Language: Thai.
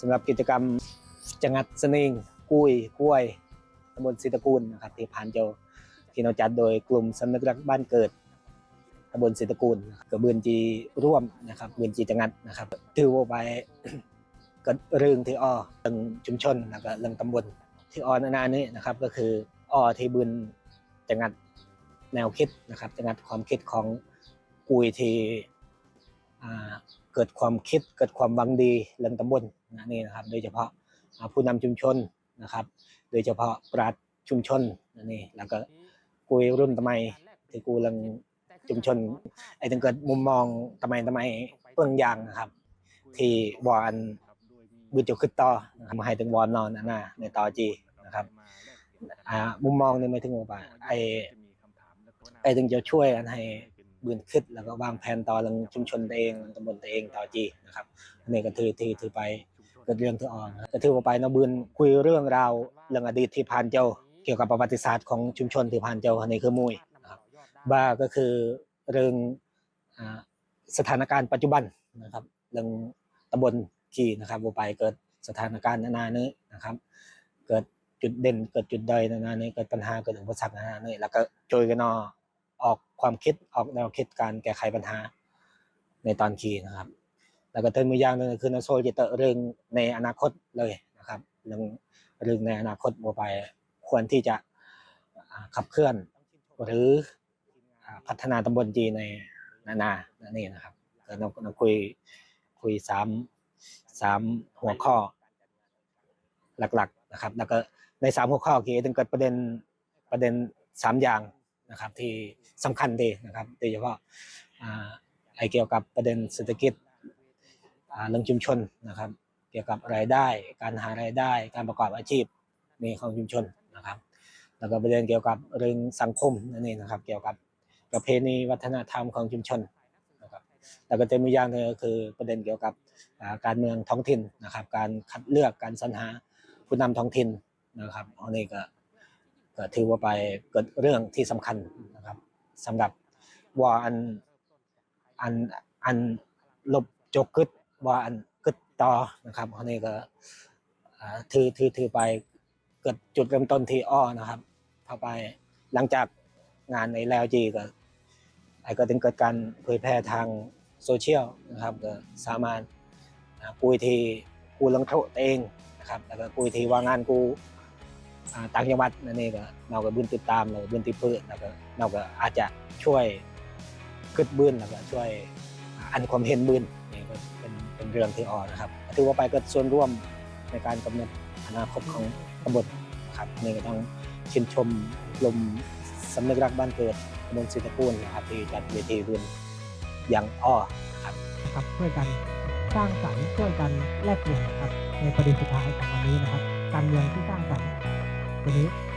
สำหรับกิจกรรมจังัดสนิงกุ้ยกล้วยตำบลศิตะกูลนะครับที่ผ่านเจ้าที่เราจัดโดยกลุ่มสำนึกรักบ้านเกิดตำบลศิตะกูลกับเบือนจีร่วมนะครับเบือนจีจังัดนะครับถือว่าไปก็เรื่องที่อ้อเรื่องชุมชนแล้วก็เรื่องตำบลที่อ้อนานานี้นะครับ ก็คืออ้อที่บืนจังัดแนวคิดนะครับจังัดความคิดของกุยที่อ่า เกิดความคิดเกิดความหวังดีเรื่องตำบลนะนี่นะครับ โดยเฉพาะผู้นำชุมชนนะครับ โดยเฉพาะปราชญ์ชุมชนนะนี่แล้วก็คุยรุ่นทำไมที่กูเรื่องชุมชนไอ้ถึงเกิดมุมมองทำไมทำไมเปื้องยางนะครับ ที่วอนบืนจะขึ้นต่อมาให้ถึงวอนนอนนะในต่อจีนะครับอ่ามุมมองนี่ไม่ถึงว่าไอ้ไอ้ถึงจะช่วยกันให้ บืนขึ้นแล้วก็วางแผนต่อเรื่องชุมชนตัวเองตำบลตัวเองต่อจีนะครับอันนี้ก็ถือถือถือไปเกิดเรื่องที่อ่อนก็ถือว่าไปเนะบืนคุยเรื่องราวเรื่องอดีตที่ผ่านเจ้า เกี่ยวกับประวัติศาสตร์ของชุมชนที่ผ่านเจ้าอันนี้คือมุยนะครับบ้าก็คือเรื่องสถานการณ์ปัจจุบันนะครับเรื่องตำบลจีนะครับว่าไปเกิดสถานการณ์นานานี้นะครับ เกิดจุดเด่นเกิดจุดด้อยนานานี้เกิดปัญหาเกิดอุปสรรคนานานี้แล้วก็โจยกันเนอ ออกความคิดออกแนวคิดการแก้ไขปัญหาในตอนขี่นะครับ แล้วก็เติมมือยางนึงคือนาโซลจะเตะเรื่องในอนาคตเลยนะครับเรื่องเรื่องในอนาคตบัวไปควรที่จะขับเคลื่อน หรือพัฒนาตำบลจีในนานานี่นะครับก็เราเราคุยคุยสามสามหัวข้อหลักๆนะครับ แล้วก็ในสามหัวข้อคือถึงเกิดประเด็นประเด็นสามอย่าง นะครับที่สำคัญดีนะครับโดยเฉพาะไอเกี่ยวกับประเด็นเศรษฐกิจเรื่องชุมชนนะครับ เกี่ยวกับรายได้ การหารายได้ การประกอบอาชีพในของชุมชนนะครับ แล้วก็ประเด็นเกี่ยวกับเรื่องสังคมนั่นเองนะครับ เกี่ยวกับประเพณีวัฒนธรรมของชุมชนนะครับแล้วก็จะมีอย่างหนึงก็คือประเด็นเกี่ยวกับการเมืองท้องถิ่นนะครับ การคัดเลือกการสรรหาผู้นำท้องถิ่นนะครับอันนี้ก็ ถือว่าไปเกิดเรื่องที่สำคัญนะครับสำหรับว่าอันอันอันลบจกกึดว่าอันกึดต่อนะครับอันนี้ก็ถือถือถือไปเกิดจุดเริ่มต้นที่อ้อนะครับพอไปหลังจากงานในแล้วจีก็ไอ้ก็ถึงเกิดการเผยแพร่ทางโซเชียลนะครับก็สามารถกุยทีกูลังโทษเองนะครับแล้วก็กุยทีว่างานกู ต่างจังหวัดนั่นเองก็เราก็บืนติดตามเราก็บืนติดเพื่อนแล้วก็เราก็อาจจะช่วยกึดบืนแล้วก็ช่วยอันความเห็นบืนนี่ก็เป็นเป็นเรื่องที่อ่อนนะครับถือว่าไปก็ส่วนร่วมในการกำหนดอนาคตของตำบลครับนี่ก็ต้องชื่นชมลมสำนึกรักบ้านเกิดตำบลสิทธกูลนะครับที่จัดเวทีบืนอย่างอ้อนะครับครับช่วยกันสร้างสรรค์ช่วยกันแลกเปลี่ยนครับในประเด็นสุดท้ายของวันนี้นะครับ การเมืองที่สร้างสรรค์ วันนี้